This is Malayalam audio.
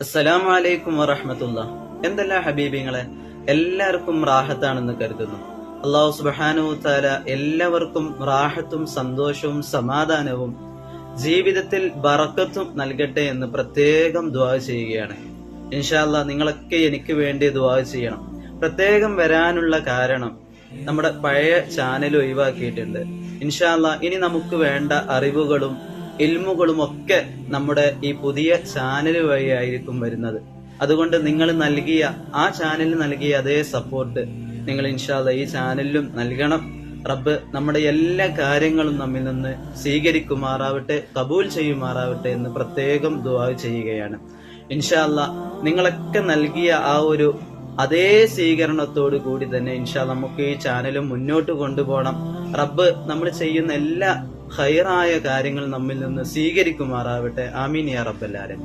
അസ്സലാമു അലൈക്കും വറഹമത്തുള്ള. എന്തെല്ലാം ഹബീബിങ്ങളെ? എല്ലാവർക്കും റാഹത്താണെന്ന് കരുതുന്നു. അള്ളാഹു സുബാനു താല എല്ലാവർക്കും റാഹത്തും സന്തോഷവും സമാധാനവും ജീവിതത്തിൽ ബറക്കത്തും നൽകട്ടെ എന്ന് പ്രത്യേകം ദ്വാ ചെയ്യുകയാണ്. ഇൻഷാല്ല നിങ്ങളൊക്കെ എനിക്ക് വേണ്ടി ദ്വാ ചെയ്യണം. പ്രത്യേകം വരാനുള്ള കാരണം നമ്മുടെ പഴയ ചാനൽ ഒഴിവാക്കിയിട്ടുണ്ട്. ഇൻഷാല്ല ഇനി നമുക്ക് വേണ്ട അറിവുകളും ഇൽമുകളും ഒക്കെ നമ്മുടെ ഈ പുതിയ ചാനൽ വഴിയായിരിക്കും വരുന്നത്. അതുകൊണ്ട് നിങ്ങൾ നൽകിയ ആ ചാനലിന് നൽകിയ അതേ സപ്പോർട്ട് നിങ്ങൾ ഇൻഷാല്ല ഈ ചാനലിലും നൽകണം. റബ്ബ് നമ്മുടെ എല്ലാ കാര്യങ്ങളും നമ്മിൽ നിന്ന് സ്വീകരിക്കുമാറാവട്ടെ കബൂൽ ചെയ്യുമാറാവട്ടെ എന്ന് പ്രത്യേകം ദുവാ ചെയ്യുകയാണ്. ഇൻഷാല്ല നിങ്ങളൊക്കെ നൽകിയ ആ ഒരു അതേ സ്വീകരണത്തോടു കൂടി തന്നെ ഇൻഷാ നമുക്ക് ഈ ചാനലും മുന്നോട്ട് കൊണ്ടുപോകണം. റബ്ബ് നമ്മൾ ചെയ്യുന്ന എല്ലാ ഹൈറായ കാര്യങ്ങൾ നമ്മിൽ നിന്ന് സ്വീകരിക്കുമാറാവട്ടെ. ആമീൻ യാ റബ്ബല്ലാലും